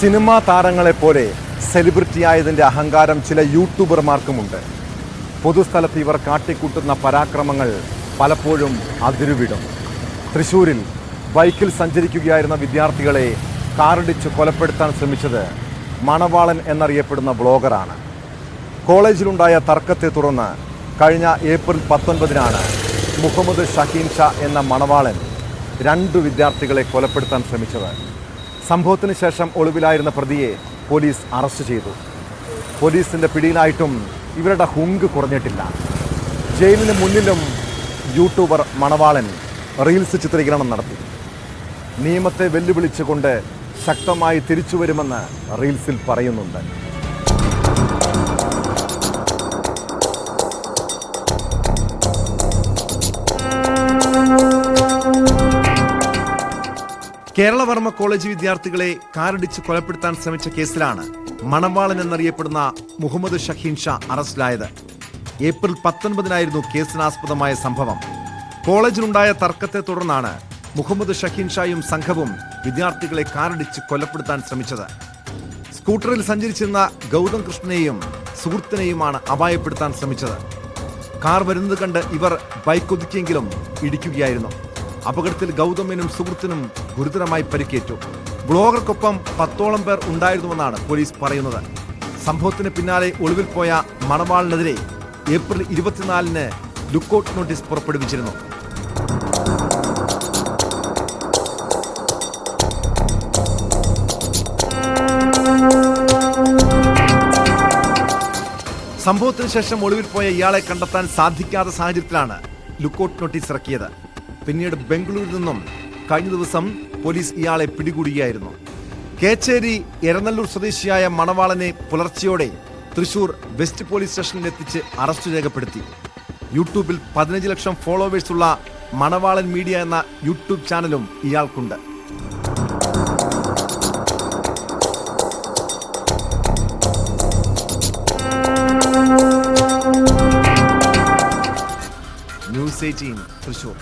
Cinema താരങ്ങളെപ്പോലെ സെലിബ്രിറ്റിയായതിന്റെ അഹങ്കാരം ചില യൂട്യൂബർമാർക്കുമുണ്ട്. പൊതുസ്ഥലത്ത് ഇവർ കാട്ടിക്കൂട്ടുന്ന പരാക്രമങ്ങൾ പലപ്പോഴും അതിരുവിടും. തൃശൂരിൽ ബൈക്കിൽ സഞ്ചരിക്കുകയായിരുന്ന വിദ്യാർത്ഥികളെ കാറിടിച്ച് കൊലപ്പെടുത്താൻ ശ്രമിച്ചത് മണവാളൻ എന്നറിയപ്പെടുന്ന ബ്ലോഗറാണ്. കോളേജിലുണ്ടായ തർക്കത്തെ തുടർന്ന് കഴിഞ്ഞ ഏപ്രിൽ പത്തൊൻപതിനാണ് മുഹമ്മദ് ഷഹീൻ ഷാ എന്ന മണവാളൻ രണ്ട് വിദ്യാർത്ഥികളെ കൊലപ്പെടുത്താൻ ശ്രമിച്ചത്. സംഭവത്തിന് ശേഷം ഒളിവിലായിരുന്ന പ്രതിയെ പോലീസ് അറസ്റ്റ് ചെയ്തു. പോലീസിന്റെ പിടിയിലായിട്ടും ഇവരുടെ ഹുങ്ക് കുറഞ്ഞിട്ടില്ല. ജയിലിന് മുന്നിലും യൂട്യൂബർ മണവാളൻ റീൽസ് ചിത്രീകരണം നടത്തി. നിയമത്തെ വെല്ലുവിളിച്ചുകൊണ്ട് ശക്തമായി തിരിച്ചുവരുമെന്ന് റീൽസിൽ പറയുന്നുണ്ട്. കേരളവർമ്മ കോളേജ് വിദ്യാർത്ഥികളെ കാറിടിച്ച് കൊലപ്പെടുത്താൻ ശ്രമിച്ച കേസിലാണ് മണവാളൻ എന്നറിയപ്പെടുന്ന മുഹമ്മദ് ഷഹീൻ ഷാ അറസ്റ്റിലായത്. ഏപ്രിൽ പത്തൊൻപതിനായിരുന്നു കേസിനാസ്പദമായ സംഭവം. കോളേജിലുണ്ടായ തർക്കത്തെ തുടർന്നാണ് മുഹമ്മദ് ഷഹീൻ ഷായും സംഘവും വിദ്യാർത്ഥികളെ കാറിടിച്ച് കൊലപ്പെടുത്താൻ ശ്രമിച്ചത്. സ്കൂട്ടറിൽ സഞ്ചരിച്ചിരുന്ന ഗൗതം കൃഷ്ണനെയും സുഹൃത്തിനെയുമാണ് അപായപ്പെടുത്താൻ ശ്രമിച്ചത്. കാർ വരുന്നത് കണ്ട് ഇവർ ബൈക്ക് ഒതുക്കിയെങ്കിലും ഇടിക്കുകയായിരുന്നു. അപകടത്തിൽ ഗൗതമിനും സുഹൃത്തിനും ഗുരുതരമായി പരിക്കേറ്റു. ബ്ലോഗർക്കൊപ്പം പത്തോളം പേർ ഉണ്ടായിരുന്നുവെന്നാണ് പോലീസ് പറയുന്നത്. സംഭവത്തിന് പിന്നാലെ ഒളിവിൽ പോയ മണവാളിനെതിരെ ഏപ്രിൽ ഇരുപത്തിനാലിന് ലുക്കൌട്ട് നോട്ടീസ് പുറപ്പെടുവിച്ചിരുന്നു. സംഭവത്തിന് ശേഷം ഒളിവിൽ പോയ ഇയാളെ കണ്ടെത്താൻ സാധിക്കാത്ത സാഹചര്യത്തിലാണ് ലുക്കൌട്ട് നോട്ടീസ് ഇറക്കിയത്. പിന്നീട് ബംഗളൂരിൽ നിന്നും കഴിഞ്ഞ ദിവസം പോലീസ് ഇയാളെ പിടികൂടുകയായിരുന്നു. കേച്ചേരി എരനല്ലൂർ സ്വദേശിയായ മണവാളനെ പുലർച്ചെയോടെ തൃശൂർ വെസ്റ്റ് പോലീസ് സ്റ്റേഷനിൽ എത്തിച്ച് അറസ്റ്റ് രേഖപ്പെടുത്തി. യൂട്യൂബിൽ പതിനഞ്ച് ലക്ഷം ഫോളോവേഴ്സുള്ള മണവാളൻ മീഡിയ എന്ന യൂട്യൂബ് ചാനലും ഇയാൾക്കുണ്ട്. News eighteen Thrissur.